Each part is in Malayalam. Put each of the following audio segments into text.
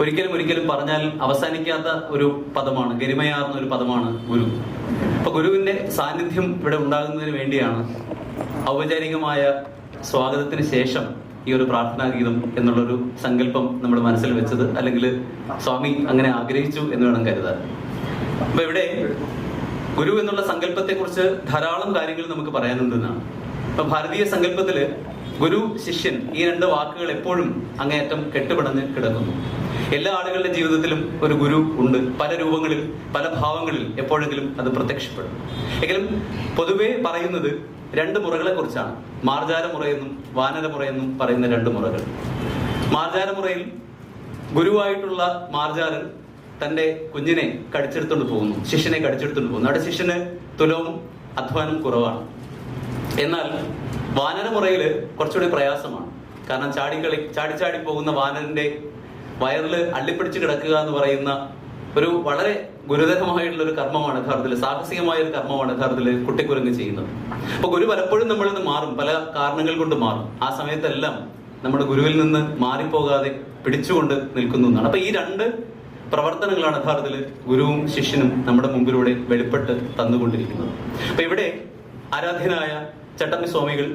ഒരിക്കലും ഒരിക്കലും പറഞ്ഞാൽ അവസാനിക്കാത്ത ഒരു പദമാണ് ഗരിമയാർന്ന ഒരു പദമാണ് ഗുരു. അപ്പൊ ഗുരുവിന്റെ സാന്നിധ്യം ഇവിടെ ഉണ്ടാകുന്നതിന് വേണ്ടിയാണ് ഔപചാരികമായ സ്വാഗതത്തിന് ശേഷം ഈ ഒരു പ്രാർത്ഥനാ ഗീതം എന്നുള്ളൊരു സങ്കല്പം നമ്മൾ മനസ്സിൽ വെച്ചത് അല്ലെങ്കിൽ സ്വാമി അങ്ങനെ ആഗ്രഹിച്ചു എന്ന് വേണം കരുതാൻ. അപ്പൊ ഇവിടെ ഗുരു എന്നുള്ള സങ്കല്പത്തെ കുറിച്ച് ധാരാളം കാര്യങ്ങൾ നമുക്ക് പറയാനുണ്ടെന്നാണ്. അപ്പൊ ഭാരതീയ സങ്കല്പത്തിൽ ഗുരു ശിഷ്യൻ ഈ രണ്ട് വാക്കുകൾ എപ്പോഴും അങ്ങേയറ്റം കെട്ടുപിടഞ്ഞ് കിടക്കുന്നു. എല്ലാ ആളുകളുടെ ജീവിതത്തിലും ഒരു ഗുരു ഉണ്ട്. പല രൂപങ്ങളിൽ പല ഭാവങ്ങളിൽ എപ്പോഴെങ്കിലും അത് പ്രത്യക്ഷപ്പെടും. എങ്കിലും പൊതുവേ പറയുന്നത് രണ്ട് മുറകളെ കുറിച്ചാണ് മാർജാര മുറയെന്നും വാനര മുറയെന്നും പറയുന്ന രണ്ട് മുറകൾ. മാർജാര മുറയിൽ ഗുരുവായിട്ടുള്ള മാർജാരൻ തന്റെ കുഞ്ഞിനെ കടിച്ചെടുത്തുകൊണ്ട് പോകുന്നു. ശിഷ്യനെ കടിച്ചെടുത്തുകൊണ്ട് പോകുന്നു. അവിടെ ശിഷ്യന് തുലവും അധ്വാനം കുറവാണ്. എന്നാൽ വാനരമുറയിൽ കുറച്ചുകൂടി പ്രയാസമാണ്. കാരണം ചാടിക്കളി ചാടി ചാടി പോകുന്ന വാനരന്റെ വയറിൽ അള്ളിപ്പിടിച്ച് കിടക്കുക എന്ന് പറയുന്ന ഒരു വളരെ ഗുരുതരമായിട്ടുള്ള ഒരു കർമ്മമാണ് യഥാർത്ഥത്തിൽ സാഹസികമായ ഒരു കർമ്മമാണ് യഥാർത്ഥത്തിൽ കുട്ടിക്കുരങ്ങ് ചെയ്യുന്നത്. അപ്പൊ ഗുരു പലപ്പോഴും നമ്മളിൽ നിന്ന് മാറും പല കാരണങ്ങൾ കൊണ്ട് മാറും. ആ സമയത്തെല്ലാം നമ്മുടെ ഗുരുവിൽ നിന്ന് മാറിപ്പോകാതെ പിടിച്ചുകൊണ്ട് നിൽക്കുന്നു എന്നാണ്. അപ്പൊ ഈ രണ്ട് പ്രവർത്തനങ്ങളാണ് യഥാർത്ഥത്തിൽ ഗുരുവും ശിഷ്യനും നമ്മുടെ മുമ്പിലൂടെ വെളിപ്പെട്ട് തന്നുകൊണ്ടിരിക്കുന്നത്. അപ്പൊ ഇവിടെ ആരാധ്യനായ ചട്ടമ്പി സ്വാമികൾ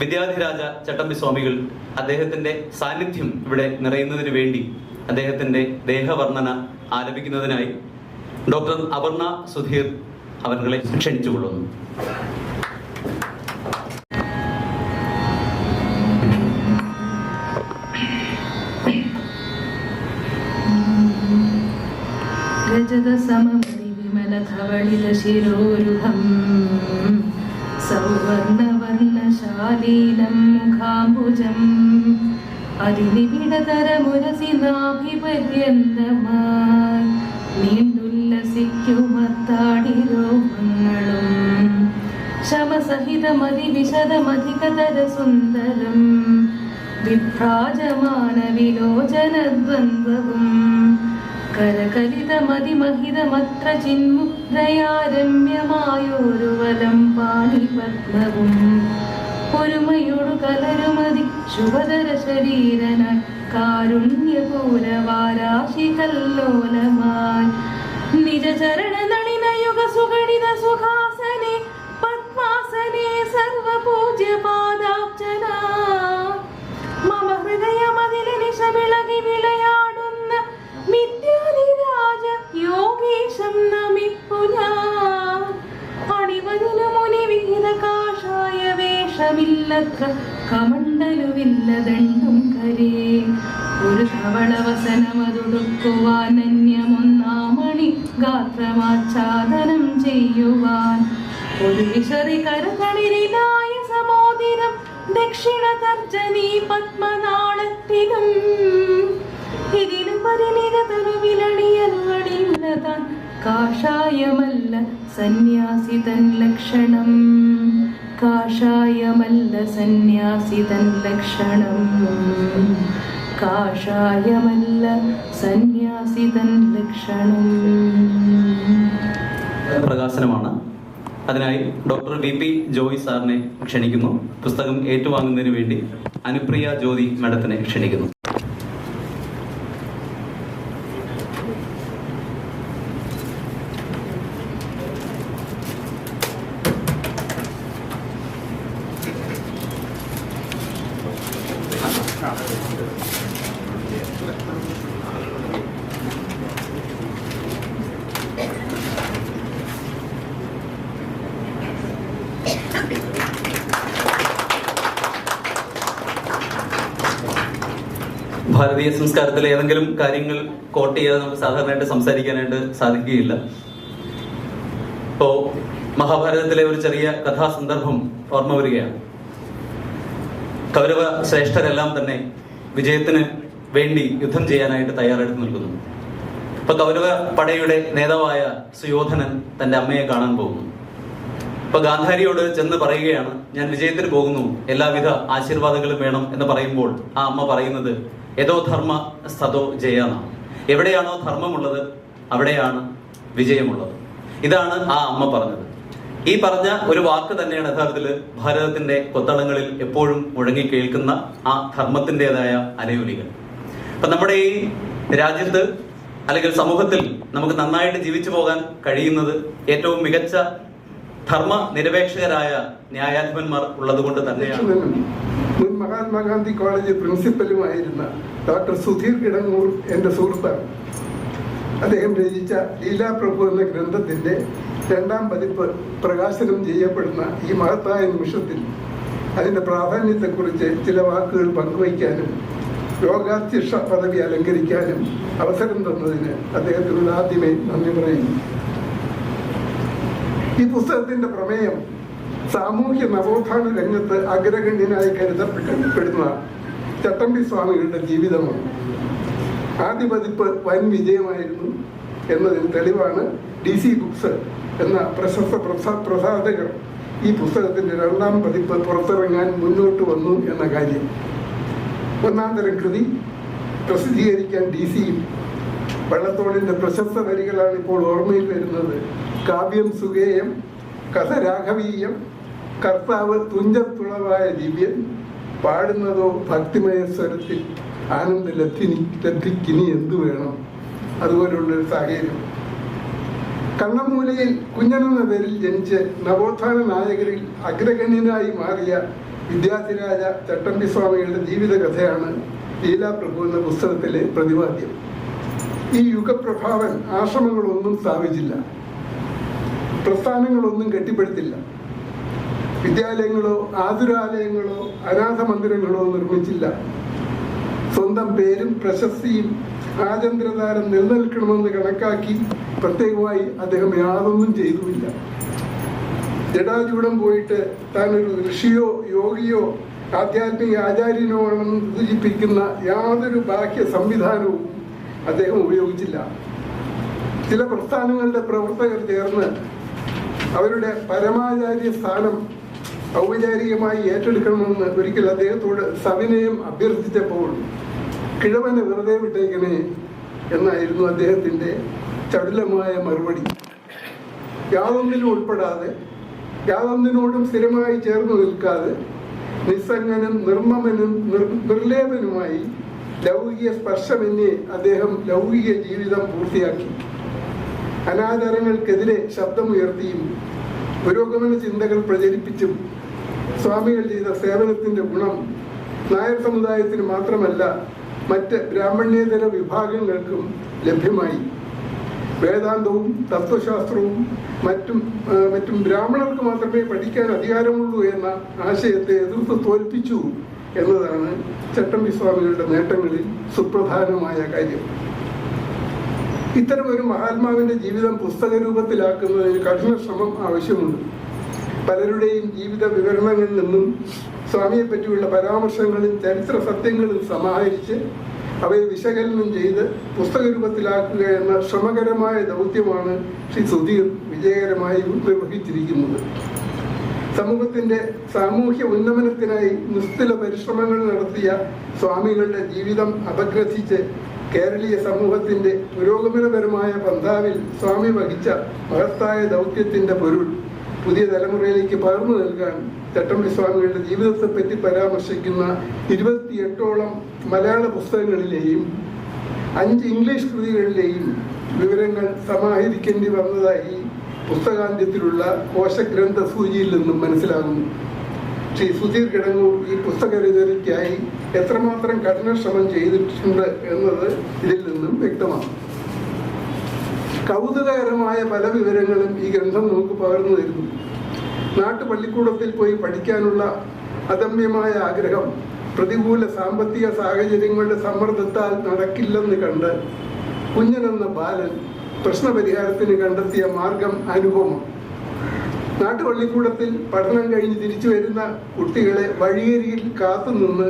വിദ്യാധിരാജ ചട്ടമ്പി സ്വാമികൾ അദ്ദേഹത്തിന്റെ സാന്നിധ്യം ഇവിടെ നിറയുന്നതിന് വേണ്ടി അദ്ദേഹത്തിന്റെ ദേഹവർണന ആരംഭിക്കുന്നതിനായി ഡോക്ടർ അപർണ സുധീർ അവരെ ക്ഷണിച്ചുകൊള്ളുന്നു. രജതസമമതിവിമലധവളിതശിരോരുഹം സൗവർണവർണശാലീനം മുഖാംബുജം അതിനിബിഡതരമുരസിനാഭിപര്യന്തമായി നീണ്ടുല്ലസിക്കുമത്താടിരോമങ്ങളും. ശമസഹിതമതിവിശദമധികതര സുന്ദരം വിഭ്രാജമാന വിലോചനദ്വന്ദ്വവും കരകലിതമതിമഹിതമത്ര ചിന്മുദ്രയാരമ്യമായോരുവലം പാണിപത്മവും. ഒരുമയോടു കലരുമതി ശുഭതര ശരീരന കാരുണ്യപൂരവാരാശി കല്ലോലമായി നിജചരണ നളിനയുഗ സുഗണിത സുഖാസനെ പത്മാസനെ സർവപൂജ്യ പാദാബ്ജന മമ ഹൃദയമതിലെ നിശവിളകി വിളയാടുന്ന വേഷമില്ലത്ര കമണ്ടലുവില്ലതെണ്ണും കരേ. ഒരു ധവളവസനമതൊടുക്കുവാൻ അന്യമൊന്നാമണി ഗാത്രമാച്ഛാദനം ചെയ്യുവാൻ. ഒരു വിശറി കരകളിലായ സമോദിനം ദക്ഷിണ തർജനി പത്മനാളത്തിലും. ഇതിലും പരിണിതരു വിലണിയലുകളില്ല താൻ കാഷായമല്ല ലക്ഷണം. കാഷായമല്ല സന്യാസിതൻ ലക്ഷണം. കാഷായമല്ല സന്യാസിതൻ ലക്ഷണം. പ്രകാശനമാണ്. അതിനായി ഡോക്ടർ വി പി ജോയ് സാറിനെ ക്ഷണിക്കുന്നു. പുസ്തകം ഏറ്റുവാങ്ങുന്നതിന് വേണ്ടി അനുപ്രിയ ജ്യോതി മാഡത്തിനെ ക്ഷണിക്കുന്നു. ഭാരതീയ സംസ്കാരത്തിലെ ഏതെങ്കിലും കാര്യങ്ങൾ കോട്ട് ചെയ്യാതെ നമുക്ക് സാധാരണയായിട്ട് സംസാരിക്കാനായിട്ട് സാധിക്കുകയില്ല. ഇപ്പോ മഹാഭാരതത്തിലെ ഒരു ചെറിയ കഥാസന്ദർഭം ഓർമ്മ വരികയാണ്. കൗരവ ശ്രേഷ്ഠരെല്ലാം തന്നെ വിജയത്തിന് വേണ്ടി യുദ്ധം ചെയ്യാനായിട്ട് തയ്യാറെടുത്ത് നിൽക്കുന്നു ഇപ്പൊ കൗരവ പടയുടെ നേതാവായ സുയോധനൻ തന്റെ അമ്മയെ കാണാൻ പോകുന്നു. ഇപ്പൊ ഗാന്ധാരിയോട് ചെന്ന് പറയുകയാണ് ഞാൻ വിജയത്തിന് പോകുന്നു. എല്ലാവിധ ആശീർവാദങ്ങളും വേണം എന്ന് പറയുമ്പോൾ ആ അമ്മ പറയുന്നത് ഏതോ ധർമ്മ സതോ ജയ എവിടെയാണോ ധർമ്മമുള്ളത് അവിടെയാണ് വിജയമുള്ളത്. ഇതാണ് ആ അമ്മ പറഞ്ഞത്. ഈ പറഞ്ഞ ഒരു വാക്ക് തന്നെയാണ് യഥാർത്ഥത്തിൽ ഭാരതത്തിന്റെ കൊത്തളങ്ങളിൽ എപ്പോഴും മുഴങ്ങി കേൾക്കുന്ന ആ ധർമ്മത്തിന്റെതായ അലയൊലികൾ. അപ്പൊ നമ്മുടെ ഈ രാജ്യത്ത് അല്ലെങ്കിൽ സമൂഹത്തിൽ നമുക്ക് നന്നായിട്ട് ജീവിച്ചു പോകാൻ കഴിയുന്നത് ഏറ്റവും മികച്ച ധർമ്മ നിരപേക്ഷകരായ ന്യായാധിപന്മാർ ഉള്ളതുകൊണ്ട് തന്നെയാണ്. മുൻ മഹാത്മാഗാന്ധി കോളേജ് പ്രിൻസിപ്പലുമായിരുന്ന ഡോക്ടർ സുധീർ കിടങ്ങൂർ എന്റെ സുഹൃത്താണ്. അദ്ദേഹം രചിച്ച ലീലാപ്രഭു എന്ന ഗ്രന്ഥത്തിന്റെ രണ്ടാം പതിപ്പ് പ്രകാശനം ചെയ്യപ്പെടുന്ന ഈ മഹത്തായ നിമിഷത്തിൽ അതിന്റെ പ്രാധാന്യത്തെക്കുറിച്ച് ചില വാക്കുകൾ പങ്കുവയ്ക്കാനും യോഗാധ്യക്ഷ പദവി അലങ്കരിക്കാനും അവസരം തന്നതിന് അദ്ദേഹത്തിനോട് ആദ്യമേ നന്ദി പറയുന്നു. ഈ പുസ്തകത്തിന്റെ പ്രമേയം സാമൂഹ്യ നവോത്ഥാന രംഗത്ത് അഗ്രഗണ്യനായി കരുതപ്പെടുന്ന ചട്ടമ്പി സ്വാമികളുടെ ജീവിതമാണ്. ആദ്യ പതിപ്പ് വൻ വിജയമായിരുന്നു എന്നതിന് തെളിവാണ് ഡി സി ബുക്സ് എന്ന പ്രശസ്ത പ്രസാ പ്രസാധകർ ഈ പുസ്തകത്തിന്റെ രണ്ടാം പതിപ്പ് പുറത്തിറങ്ങാൻ മുന്നോട്ട് വന്നു എന്ന കാര്യം. ഒന്നാം തരം കൃതി പ്രസിദ്ധീകരിക്കാൻ ഡി സിയും വള്ളത്തോളിന്റെ പ്രശസ്ത വരികളാണ് ഇപ്പോൾ ഓർമ്മയിൽ വരുന്നത്. കാവ്യം സുഗേയം കഥ രാഘവീയം കർത്താവ് തുഞ്ചത്തുളവായ ദിവ്യൻ പാടുന്നതോ ഭക്തിമയ സ്വരത്തിൽ ആനന്ദ ലത്തിനി ലത്തിക്കിനി എന്തു വേണം? അതുപോലുള്ളൊരു സാഹചര്യം. കണ്ണമൂലയിൽ കുഞ്ഞനെന്ന പേരിൽ ജനിച്ച് നവോത്ഥാന നായകരിൽ അഗ്രഗണ്യനായി മാറിയ വിദ്യാധിരാജ ചട്ടമ്പി സ്വാമികളുടെ ജീവിതകഥയാണ് ലീലാപ്രഭു എന്ന പുസ്തകത്തിലെ പ്രതിപാദ്യം. ഈ യുഗപ്രഭാവൻ ആശ്രമങ്ങളൊന്നും സ്ഥാപിച്ചില്ല. പ്രസ്ഥാനങ്ങളൊന്നും കെട്ടിപ്പടുത്തില്ല. വിദ്യാലയങ്ങളോ ആതുരാലയങ്ങളോ അനാഥ മന്ദിരങ്ങളോ നിർമ്മിച്ചില്ല. സ്വന്തം പേരും പ്രശസ്തിയും ആചന്ദ്രതാരം നിലനിൽക്കണമെന്ന് കണക്കാക്കി പ്രത്യേകമായി അദ്ദേഹം യാതൊന്നും ചെയ്തുമില്ല. ജഡാചൂടം പോയിട്ട് താൻ ഒരു ഋഷിയോ യോഗിയോ ആധ്യാത്മിക ആചാര്യനോ ആണെന്ന് സൂചിപ്പിക്കുന്ന യാതൊരു ബാഹ്യ സംവിധാനവും അദ്ദേഹം ഉപയോഗിച്ചില്ല. ചില പ്രസ്ഥാനങ്ങളുടെ പ്രവർത്തകർ ചേർന്ന് അവരുടെ പരമാചാര്യ സ്ഥാനം ഔപചാരികമായി ഏറ്റെടുക്കണമെന്ന് ഒരിക്കൽ അദ്ദേഹത്തോട് സവിനയം അഭ്യർത്ഥിച്ചപ്പോൾ കിഴവന് വെറുതെ വിട്ടേക്കണേ എന്നായിരുന്നു അദ്ദേഹത്തിന്റെ ചടുലമായ മറുപടി. യാതൊന്നിലും ഉൾപ്പെടാതെ യാതൊന്നിനോടും സ്ഥിരമായി ചേർന്ന് നിൽക്കാതെ നിസ്സംഗനും നിർമ്മമനും നിർ നിർലേപനുമായി ലൗകിക സ്പർശമെന്നേ അദ്ദേഹം ലൗകിക ജീവിതം പൂർത്തിയാക്കി. അനാചാരങ്ങൾക്കെതിരെ ശബ്ദമുയർത്തിയും പുരോഗമന ചിന്തകൾ പ്രചരിപ്പിച്ചും സ്വാമികൾ ചെയ്ത സേവനത്തിന്റെ ഗുണം നായർ സമുദായത്തിന് മാത്രമല്ല മറ്റ് ബ്രാഹ്മണ്യേതര വിഭാഗങ്ങൾക്കും ലഭ്യമായി. വേദാന്തവും തത്വശാസ്ത്രവും മറ്റും മറ്റും ബ്രാഹ്മണർക്ക് മാത്രമേ പഠിക്കാൻ അധികാരമുള്ളൂ എന്ന ആശയത്തെ എതിർത്ത് തോൽപ്പിച്ചു എന്നതാണ് ചട്ടമ്പി സ്വാമികളുടെ നേട്ടങ്ങളിൽ സുപ്രധാനമായ കാര്യം. ഇത്തരം ഒരു മഹാത്മാവിന്റെ ജീവിതം പുസ്തക രൂപത്തിലാക്കുന്നതിന് കഠിന ശ്രമം ആവശ്യമുണ്ട്. പലരുടെയും ജീവിത വിവരണങ്ങളിൽ നിന്നും സ്വാമിയെ പറ്റിയുള്ള പരാമർശങ്ങളും ചരിത്ര സത്യങ്ങളും സമാഹരിച്ച് അവയെ വിശകലനം ചെയ്ത് പുസ്തക രൂപത്തിലാക്കുക എന്ന ശ്രമകരമായ ദൗത്യമാണ് ശ്രീ സുധീർ വിജയകരമായി നിർവഹിച്ചിരിക്കുന്നത്. സമൂഹത്തിന്റെ സാമൂഹ്യ ഉന്നമനത്തിനായി നിസ്തുല പരിശ്രമങ്ങൾ നടത്തിയ സ്വാമികളുടെ ജീവിതം അപഗ്രഥിച്ച് കേരളീയ സമൂഹത്തിന്റെ പുരോഗമനപരമായ പന്ഥാവിൽ സ്വാമി വഹിച്ച മഹത്തായ ദൗത്യത്തിന്റെ പൊരുൾ പുതിയ തലമുറയിലേക്ക് പകർന്നു നൽകാൻ ചട്ടമ്പി സ്വാമികളുടെ ജീവിതത്തെ പറ്റി പരാമർശിക്കുന്ന ഇരുപത്തിയെട്ടോളം മലയാള പുസ്തകങ്ങളിലെയും അഞ്ച് ഇംഗ്ലീഷ് കൃതികളിലെയും വിവരങ്ങൾ സമാഹരിക്കേണ്ടി വന്നതായി പുസ്തകാന്ത്യത്തിലുള്ള കോശഗ്രന്ഥ സൂചിയിൽ നിന്നും മനസ്സിലാകുന്നു. ശ്രീ സുധീർ കിടങ്ങൂർ ഈ പുസ്തക രചനയ്ക്കായി എത്രമാത്രം കഠിന ശ്രമം ചെയ്തിട്ടുണ്ട് എന്നത് ഇതിൽ നിന്നും വ്യക്തമാണ്. കൗതുകകരമായ പല വിവരങ്ങളും ഈ ഗ്രന്ഥം നമുക്ക് പകർന്നു തരുന്നു. നാട്ടു പള്ളിക്കൂടത്തിൽ പോയി പഠിക്കാനുള്ള അദമ്യമായ ആഗ്രഹം പ്രതികൂല സാമ്പത്തിക സാഹചര്യങ്ങളുടെ സമ്മർദ്ദത്താൽ നടക്കില്ലെന്ന് കണ്ട് കുഞ്ഞനെന്ന ബാലൻ പ്രശ്നപരിഹാരത്തിന് കണ്ടെത്തിയ മാർഗം അനുപമം. നാട്ടുപള്ളിക്കൂടത്തിൽ പഠനം കഴിഞ്ഞ് തിരിച്ചു വരുന്ന കുട്ടികളെ വഴിയരികിൽ കാത്തുനിന്ന്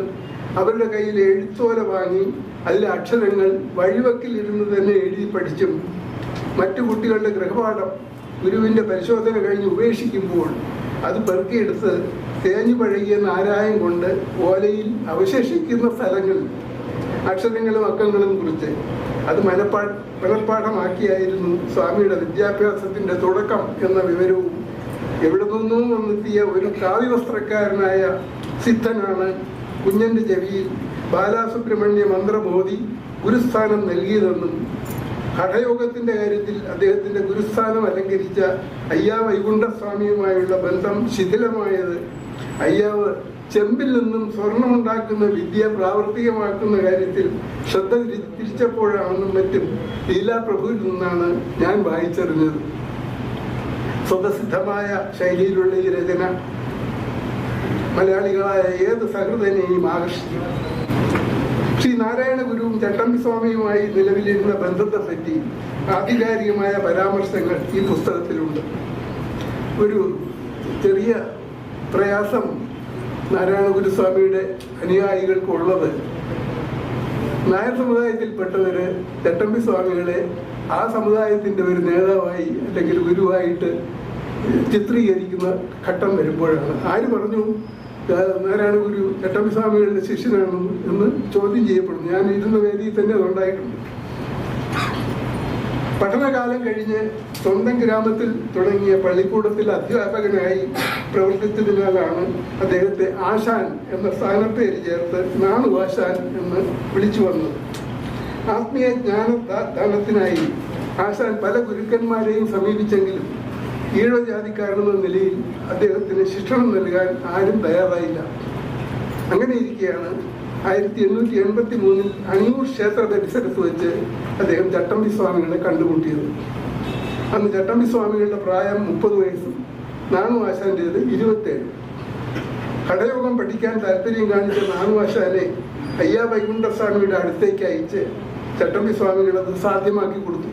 അവരുടെ കയ്യിൽ എഴുത്തോല വാങ്ങി അതിലെ അക്ഷരങ്ങൾ വഴിവക്കിൽ ഇരുന്ന് തന്നെ എഴുതി പഠിച്ചും മറ്റു കുട്ടികളുടെ ഗൃഹപാഠം ഗുരുവിന്റെ പരിശോധന കഴിഞ്ഞ് ഉപേക്ഷിക്കുമ്പോൾ അത് പെറുക്കിയെടുത്ത് തേഞ്ഞു പഴകിയ നാരായം കൊണ്ട് ഓലയിൽ അവശേഷിക്കുന്ന സ്ഥലങ്ങളിൽ അക്ഷരങ്ങളും അക്കങ്ങളും കുറിച്ച്. അത് മനപ്പാ മനഃപ്പാഠമാക്കിയായിരുന്നു സ്വാമിയുടെ വിദ്യാഭ്യാസത്തിന്റെ തുടക്കം എന്ന വിവരവും. എവിടെ നിന്നും വന്നെത്തിയ ഒരു കാവ്യവസ്ത്രക്കാരനായ സിദ്ധനാണ് കുഞ്ഞന്റെ ചെവിയിൽ ബാലാസുബ്രഹ്മണ്യ മന്ത്രമോദി ഗുരുസ്ഥാനം നൽകിയതെന്നും ഹഠയോഗത്തിന്റെ കാര്യത്തിൽ അദ്ദേഹത്തിന്റെ ഗുരുസ്ഥാനം അലങ്കരിച്ച അയ്യാ വൈകുണ്ഠസ്വാമിയുമായുള്ള ബന്ധം ശിഥിലമായത് അയ്യാവ് ചെമ്പിൽ നിന്നും സ്വർണമുണ്ടാക്കുന്ന വിദ്യ പ്രാവർത്തികമാക്കുന്ന കാര്യത്തിൽ ശ്രദ്ധ തിരി- തിരിച്ചപ്പോഴാണെന്നും മറ്റും ലീലാപ്രഭുവിൽ നിന്നാണ് ഞാൻ വായിച്ചറിഞ്ഞത്. സ്വതസിദ്ധമായ ശൈലിയിലുള്ള ഈ രചന മലയാളികളായ ഏത് സഹൃദനെയും ആകർഷിക്കും. ശ്രീ നാരായണ ഗുരുവും ചട്ടമ്പി സ്വാമിയുമായി നിലവിലിരുന്ന ബന്ധത്തെ പറ്റി ആധികാരികമായ പരാമർശങ്ങൾ ഈ പുസ്തകത്തിലുണ്ട്. ഒരു ചെറിയ പ്രയാസം നാരായണ ഗുരുസ്വാമിയുടെ അനുയായികൾക്കുള്ളത്. നായർ സമുദായത്തിൽപ്പെട്ടവര് ചട്ടമ്പി സ്വാമികളെ ആ സമുദായത്തിന്റെ ഒരു നേതാവായി അല്ലെങ്കിൽ ഗുരുവായിട്ട് ചിത്രീകരിക്കുന്ന ഘട്ടം വരുമ്പോഴാണ്. ആര് പറഞ്ഞു? ആ, നാരായണ ഗുരു. ചട്ടമ്പിസ്വാമികളുടെ ശിഷ്യനാണെന്ന് എന്ന് ചോദ്യം ചെയ്യപ്പെടുന്നു. ഞാൻ ഇരുന്ന വേദിയിൽ തന്നെ അതുണ്ടായിട്ടുണ്ട്. പഠനകാലം കഴിഞ്ഞ് സ്വന്തം ഗ്രാമത്തിൽ തുടങ്ങിയ പള്ളിക്കൂടത്തിൽ അധ്യാപകനായി പ്രവർത്തിച്ചതിനാലാണ് അദ്ദേഹത്തെ ആശാൻ എന്ന സ്ഥാനപ്പേര് ചേർത്ത് നാണു ആശാൻ എന്ന് വിളിച്ചു വന്നത്. ആത്മീയ ജ്ഞാന ദാനത്തിനായി ആശാൻ പല ഗുരുക്കന്മാരെയും സമീപിച്ചെങ്കിലും ഈഴജാതിക്കാരനെന്ന നിലയിൽ അദ്ദേഹത്തിന് ശിക്ഷണം നൽകാൻ ആരും തയ്യാറായില്ല. അങ്ങനെ ഇരിക്കെയാണ് ആയിരത്തി എണ്ണൂറ്റി എൺപത്തി മൂന്നിൽ അണിയൂർ ക്ഷേത്ര പരിസരത്ത് വെച്ച് അദ്ദേഹം ചട്ടമ്പി സ്വാമികളെ കണ്ടുമുട്ടിയത്. അന്ന് ചട്ടമ്പി സ്വാമികളുടെ പ്രായം മുപ്പത് വയസ്സും നാണു ആശാന്റേത് ഇരുപത്തേഴ്. കടയോഗം പഠിക്കാൻ താല്പര്യം കാണിച്ച നാണു ആശാനെ അയ്യാ വൈകുണ്ഠസ്വാമിയുടെ അടുത്തേക്ക് അയച്ച് ചട്ടമ്പി സ്വാമികൾ അത് സാധ്യമാക്കി കൊടുത്തു.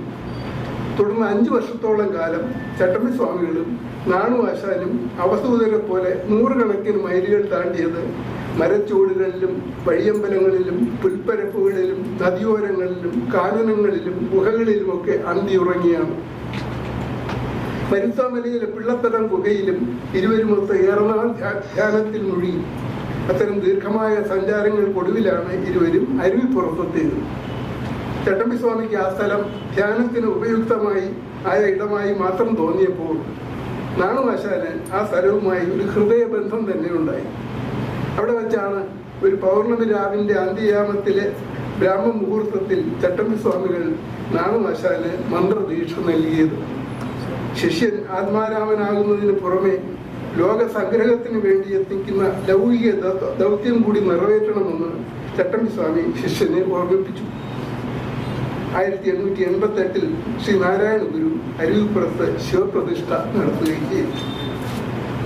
തുടർന്ന് അഞ്ചു വർഷത്തോളം കാലം ചട്ടമ്പി സ്വാമികളും നാണു ആശാനും അവധൂതരെ പോലെ നൂറുകണക്കിന് മൈലുകൾ താണ്ടിയത് മരച്ചൂടുകളിലും വഴിയമ്പലങ്ങളിലും പുൽപ്പരപ്പുകളിലും നദിയോരങ്ങളിലും കാനനങ്ങളിലും ഗുഹകളിലുമൊക്കെ അന്തിയുറങ്ങിയാണ്. മരുത്താമലയിലെ പിള്ളത്തടം ഗുഹയിലും ഇരുവരുമൊത്ത ഏറനാൾ ധ്യാ- ധ്യാനത്തിൽ മുഴുകി. അത്തരം ദീർഘമായ സഞ്ചാരങ്ങൾക്കൊടുവിലാണ് ഇരുവരും അരുവിപ്പുറത്തെത്തിയത്. ചട്ടമ്പി സ്വാമിക്ക് ആ സ്ഥലം ധ്യാനത്തിന് ഉപയുക്തമായി ആയ ഇടമായി മാത്രം തോന്നിയപ്പോൾ നാണുമാശാന് ആ സ്ഥലവുമായി ഒരു ഹൃദയബന്ധം തന്നെ ഉണ്ടായി. അവിടെ വെച്ചാണ് ഒരു പൗർണമി രാവിന്റെ അന്ത്യയാമത്തിലെ ബ്രാഹ്മ മുഹൂർത്തത്തിൽ ചട്ടമ്പി സ്വാമികൾ നാണുമാശാന് മന്ത്രദീക്ഷ നൽകിയത്. ശിഷ്യൻ ആത്മാരാമനാകുന്നതിന് പുറമെ ലോക സംഗ്രഹത്തിന് വേണ്ടി എത്തിക്കുന്ന ലൗകിക ദൗത്യം കൂടി നിറവേറ്റണമെന്ന് ചട്ടമ്പി സ്വാമി ശിഷ്യനെ ഓർമ്മിപ്പിച്ചു. ആയിരത്തി എണ്ണൂറ്റി എൺപത്തി എട്ടിൽ ശ്രീ നാരായണ ഗുരു അരുവിപ്പുറത്ത് ശിവപ്രതിഷ്ഠ നടത്തുകയും ചെയ്തു.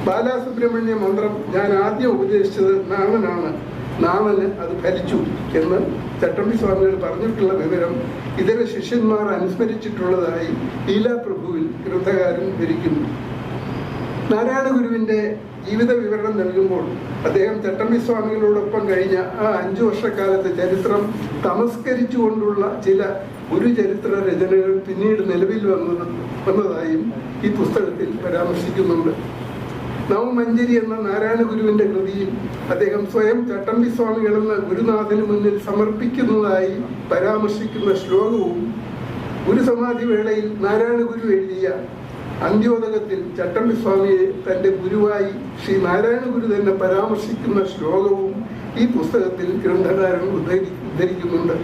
ബാലാസുബ്രഹ്മണ്യ മന്ത്രം ഞാൻ ആദ്യം ഉപദേശിച്ചത് നാമനാണ് നാമന് അത് ഫലിച്ചു എന്ന് ചട്ടമ്പി സ്വാമികൾ പറഞ്ഞിട്ടുള്ള വിവരം ഇതര ശിഷ്യന്മാർ അനുസ്മരിച്ചിട്ടുള്ളതായി ലീലാപ്രഭുവിൽ ഗ്രന്ഥകാരൻ ധരിക്കുന്നു. നാരായണ ഗുരുവിന്റെ ജീവിത വിവരണം നൽകുമ്പോൾ അദ്ദേഹം ചട്ടമ്പി സ്വാമികളോടൊപ്പം കഴിഞ്ഞ ആ അഞ്ചു വർഷക്കാലത്തെ ചരിത്രം തമസ്കരിച്ചുകൊണ്ടുള്ള ചില ഗുരുചരിത്ര രചനകൾ പിന്നീട് നിലവിൽ വന്നത് വന്നതായും ഈ പുസ്തകത്തിൽ പരാമർശിക്കുന്നുണ്ട്. നവമഞ്ചരി എന്ന നാരായണ ഗുരുവിന്റെ കൃതിയിൽ അദ്ദേഹം സ്വയം ചട്ടമ്പി സ്വാമികൾ എന്ന ഗുരുനാഥന് മുന്നിൽ സമർപ്പിക്കുന്നതായി പരാമർശിക്കുന്ന ശ്ലോകവും ഗുരുസമാധി വേളയിൽ നാരായണ ഗുരു എഴുതിയ അന്ത്യോദകത്തിൽ ചട്ടമ്പി സ്വാമിയെ തന്റെ ഗുരുവായി ശ്രീ നാരായണ ഗുരു തന്നെ പരാമർശിക്കുന്ന ശ്ലോകവും ഈ പുസ്തകത്തിൽ ഗ്രന്ഥകാരൻ ഉദ്ധരി ഉദ്ധരിക്കുന്നുണ്ട്.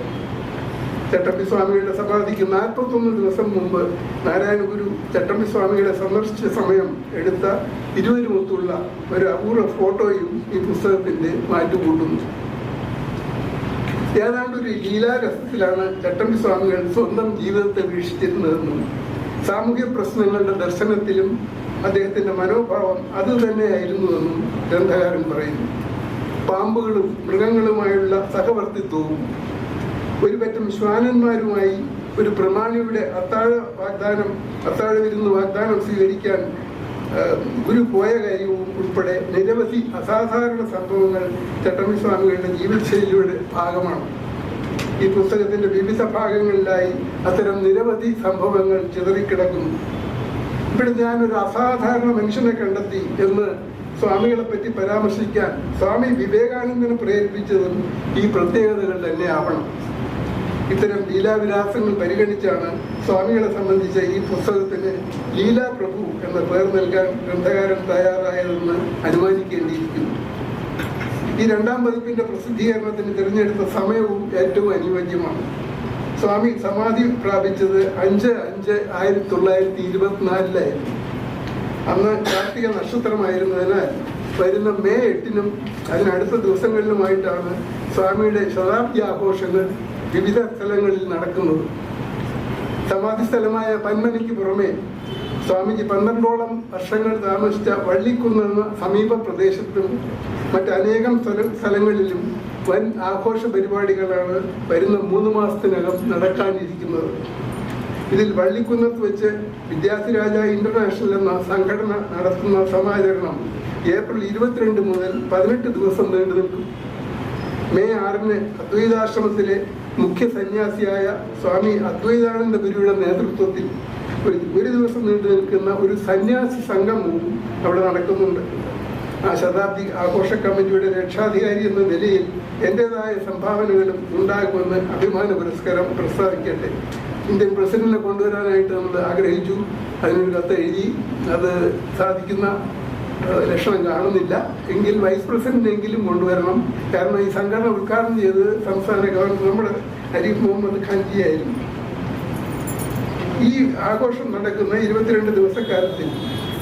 ചട്ടമ്പി സ്വാമിയുടെ സമാധിക്ക് നാൽപ്പത്തൊന്ന് ദിവസം മുമ്പ് നാരായണ ഗുരു ചട്ടമ്പി സ്വാമിയുടെ സന്ദർശിച്ച സമയം എടുത്ത ഇരുവരുമൊത്തുള്ള ഒരു അപൂർവ ഫോട്ടോയും ഈ പുസ്തകത്തിന്റെ മാറ്റുകൂട്ടുന്നു. ഏതാണ്ട് ഒരു ലീലാരസത്തിലാണ് ചട്ടമ്പി സ്വാമികൾ സ്വന്തം ജീവിതത്തെ വീക്ഷിച്ചിരുന്നതെന്നും സാമൂഹ്യ പ്രശ്നങ്ങളുടെ ദർശനത്തിലും അദ്ദേഹത്തിന്റെ മനോഭാവം അത് തന്നെയായിരുന്നുവെന്നും ഗ്രന്ഥകാരൻ പറയുന്നു. പാമ്പുകളും മൃഗങ്ങളുമായുള്ള സഹവർത്തിത്വവും ഒരു പറ്റം ശ്വാനന്മാരുമായി ഒരു പ്രമാണിയുടെ അത്താഴ വാഗ്ദാനം അത്താഴ വിരുന്ന് വാഗ്ദാനം സ്വീകരിക്കാൻ ഗുരു പോയ കാര്യവും ഉൾപ്പെടെ നിരവധി അസാധാരണ സംഭവങ്ങൾ ചട്ടമ്പി സ്വാമികളുടെ ജീവിതശൈലിയുടെ ഭാഗമാണ്. ഈ പുസ്തകത്തിന്റെ വിവിധ ഭാഗങ്ങളിലായി അത്തരം നിരവധി സംഭവങ്ങൾ ചിതറിക്കിടക്കുന്നു. ഇവിടെ ഞാൻ ഒരു അസാധാരണ മനുഷ്യനെ കണ്ടെത്തി എന്ന് സ്വാമികളെ പറ്റി പരാമർശിക്കാൻ സ്വാമി വിവേകാനന്ദനെ പ്രേരിപ്പിച്ചതും ഈ പ്രത്യേകതകൾ തന്നെ ആവണം. ഇത്തരം ലീലാവിലാസങ്ങൾ പരിഗണിച്ചാണ് സ്വാമികളെ സംബന്ധിച്ച ഈ പുസ്തകത്തിന് ലീലാ പ്രഭു എന്ന പേർ നൽകാൻ ഗ്രന്ഥകാരൻ തയ്യാറായതെന്ന് അനുമാനിക്കേണ്ടിയിരിക്കുന്നു. ഈ രണ്ടാം പതിപ്പിന്റെ പ്രസിദ്ധീകരണത്തിന് തിരഞ്ഞെടുത്ത സമയവും ഏറ്റവും അനുയോജ്യമാണ്. സ്വാമി സമാധി പ്രാപിച്ചത് അഞ്ച് അഞ്ച് ആയിരത്തി തൊള്ളായിരത്തി ഇരുപത്തിനാലിലായിരുന്നു. അന്ന് കാർത്തിക നക്ഷത്രമായിരുന്നതിനാൽ വരുന്ന മെയ് എട്ടിനും അതിനടുത്ത ദിവസങ്ങളിലുമായിട്ടാണ് സ്വാമിയുടെ ശതാബ്ദി ആഘോഷങ്ങൾ വിവിധ സ്ഥലങ്ങളിൽ നടക്കുന്നത്. സമാധി സ്ഥലമായ പന്മനയ്ക്ക് പുറമെ സ്വാമിജി പന്ത്രണ്ടോളം വർഷങ്ങൾ താമസിച്ച വള്ളിക്കുന്ന സമീപ പ്രദേശത്തും മറ്റനേകം സ്ഥല സ്ഥലങ്ങളിലും വൻ ആഘോഷ പരിപാടികളാണ് വരുന്ന മൂന്ന് മാസത്തിനകം നടക്കാനിരിക്കുന്നത്. ഇതിൽ വള്ളിക്കുന്നത്ത് വെച്ച് വിദ്യാർത്ഥിരാജ ഇന്റർനാഷണൽ എന്ന സംഘടന നടത്തുന്ന സമാചരണം ഏപ്രിൽ ഇരുപത്തിരണ്ട് മുതൽ പതിനെട്ട് ദിവസം നീണ്ടു നിൽക്കും. മെയ് ആറിന് അദ്വൈതാശ്രമത്തിലെ മുഖ്യ സന്യാസിയായ സ്വാമി അദ്വൈതാനന്ദ ഗുരുയുടെ നേതൃത്വത്തിൽ ഒരു ദിവസം നീണ്ടു നിൽക്കുന്ന ഒരു സന്യാസി സംഗമവും അവിടെ നടക്കുന്നുണ്ട്. ആ ശതാബ്ദി ആഘോഷ കമ്മിറ്റിയുടെ രക്ഷാധികാരി എന്ന നിലയിൽ എന്റെതായ സംഭാവനകളും ഉണ്ടാകുമെന്ന് അഭിമാന പുരസ്കാരം പ്രസ്താവിക്കട്ടെ. ഇന്ത്യൻ പ്രസിഡന്റിനെ കൊണ്ടുവരാനായിട്ട് നമ്മൾ ആഗ്രഹിച്ചു. അതിനൊരു കത്ത് എഴുതി. അത് സാധിക്കുന്ന ലക്ഷണം കാണുന്നില്ല. എങ്കിൽ വൈസ് പ്രസിഡന്റിനെങ്കിലും കൊണ്ടുവരണം. കാരണം ഈ സംഘടന ഉദ്ഘാടനം ചെയ്തത് സംസ്ഥാന ഗവർണർ നമ്മുടെ അരീഫ് മുഹമ്മദ് ഖാൻജി ആയിരുന്നു ഈ ആഘോഷം നടക്കുന്ന ഇരുപത്തിരണ്ട് ദിവസക്കാലത്തിൽ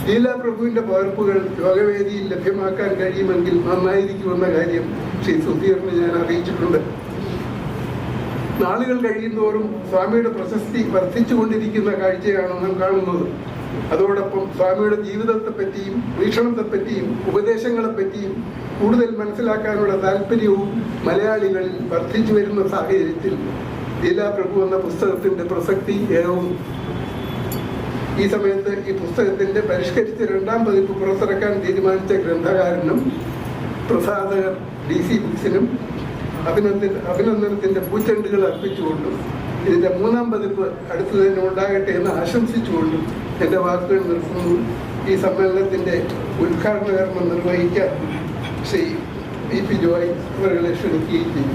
ലീലാ പ്രഭുവിന്റെ പകർപ്പുകൾ യോഗവേദിയിൽ ലഭ്യമാക്കാൻ കഴിയുമെങ്കിൽ നന്നായിരിക്കുമെന്ന കാര്യം ശ്രീ സുധീറിന് ഞാൻ അറിയിച്ചിട്ടുണ്ട്. നാളുകൾ കഴിയുന്തോറും സ്വാമിയുടെ പ്രശസ്തി വർദ്ധിച്ചുകൊണ്ടിരിക്കുന്ന കാഴ്ചയാണ് നാം കാണുന്നത്. അതോടൊപ്പം സ്വാമിയുടെ ജീവിതത്തെ പറ്റിയും വീക്ഷണത്തെ പറ്റിയും ഉപദേശങ്ങളെ പറ്റിയും കൂടുതൽ മനസ്സിലാക്കാനുള്ള താല്പര്യവും മലയാളികളിൽ വർദ്ധിച്ചു വരുന്ന സാഹചര്യത്തിൽ ലീലാപ്രഭു എന്ന പുസ്തകത്തിന്റെ പ്രസക്തി ഏറവും ഈ സമയത്ത് ഈ പുസ്തകത്തിന്റെ പരിഷ്കരിച്ച രണ്ടാം പതിപ്പ് പുറത്തിറക്കാൻ തീരുമാനിച്ച ഗ്രന്ഥകാരനും പ്രസാധകർ ഡി സി ബുക്സിനും അഭിനന്ദന അഭിനന്ദനത്തിന്റെ പൂച്ചെണ്ടുകൾ അർപ്പിച്ചുകൊണ്ടും ഇതിന്റെ മൂന്നാം പതിപ്പ് അടുത്തു തന്നെ ഉണ്ടാകട്ടെ എന്ന് ആശംസിച്ചുകൊണ്ടും എന്റെ വാക്കുകൾ നിർത്തുന്നു. ഈ സമ്മേളനത്തിന്റെ ഉദ്ഘാടന കർമ്മം നിർവഹിക്കാൻ ശ്രീ ബി പി ജോയ് അവരെ ക്ഷണിക്കുകയും ചെയ്യും